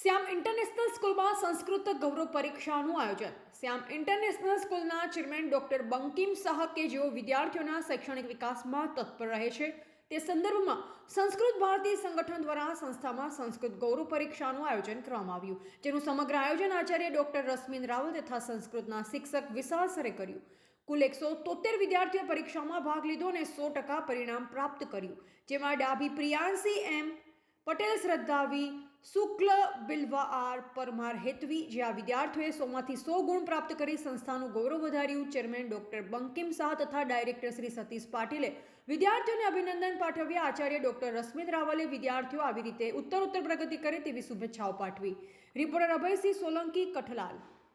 શ્યામ international સ્કૂલમાં સંસ્કૃત ગૌરવ પરીક્ષાનું આયોજન. શ્યામ ઇન્ટરનેશનલ સ્કૂલના ચેરમેન ડોક્ટર બંકિમ શાહ કે જેઓ વિદ્યાર્થીઓના શૈક્ષણિક વિકાસમાં તત્પર રહે છે, તે સંદર્ભમાં સંસ્કૃત ભારતી સંગઠન દ્વારા સંસ્થામાં સંસ્કૃત ગૌરવ પરીક્ષાનું આયોજન કરવામાં આવ્યું, જેનું સમગ્ર આયોજન આચાર્ય ડોક્ટર રશ્મિન રાવલ તથા સંસ્કૃતના શિક્ષક વિશાલ સરે કર્યું. કુલ એકસો તોતેર વિદ્યાર્થીઓ પરીક્ષામાં ભાગ લીધો અને સો ટકા પરિણામ પ્રાપ્ત કર્યું, જેમાં Dabhi Priyanshi M, Patel Shraddhavi Shukla Bilva R Parmar Hetvi J આ વિદ્યાર્થીઓએ સોમાંથી સો ગુણ પ્રાપ્ત કરી સંસ્થાનું ગૌરવ વધાર્યું. ચેરમેન ડોક્ટર બંકિમ શાહ તથા ડાયરેક્ટર શ્રી સતીશ પાટીલે વિદ્યાર્થીઓને અભિનંદન પાઠવ્યા. આચાર્ય ડોક્ટર રશ્મિત રાવલે વિદ્યાર્થીઓ આવી રીતે ઉત્તર ઉત્તર પ્રગતિ કરે તેવી શુભેચ્છાઓ પાઠવી. રિપોર્ટર અભયસિંહ સોલંકી, કઠલાલ.